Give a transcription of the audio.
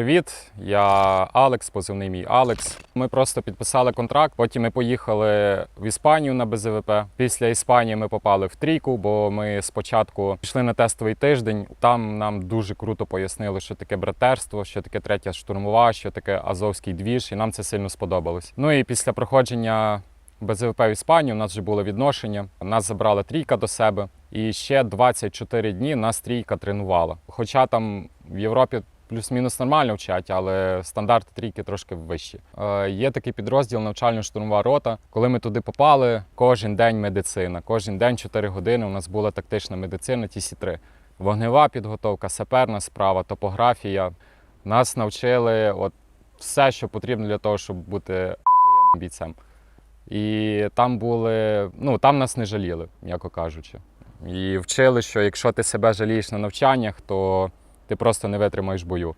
привіт! Я Алекс, позивний мій Алекс. Ми просто підписали контракт. Потім ми поїхали в Іспанію на БЗВП. Після Іспанії ми попали в трійку, бо ми спочатку пішли на тестовий тиждень. Там нам дуже круто пояснили, що таке братерство, що таке третя штурмова, що таке азовський двіж, і нам це сильно сподобалось. Ну і після проходження БЗВП в Іспанію у нас вже було відношення. Нас забрала трійка до себе. І ще 24 дні нас трійка тренувала. Хоча там в Європі плюс-мінус нормально вчать, але стандарти трійки трошки вищі. Е, є такий підрозділ навчально-штурмова рота. Коли ми туди попали, кожен день медицина, кожен день 4 години у нас була тактична медицина, ті 3 Вогнева підготовка, саперна справа, топографія. Нас навчили от все, що потрібно для того, щоб бути охуєнним бійцем. І там були, ну там нас не жаліли, м'яко кажучи. І вчили, що якщо ти себе жалієш на навчаннях, то ти просто не витримаєш бою.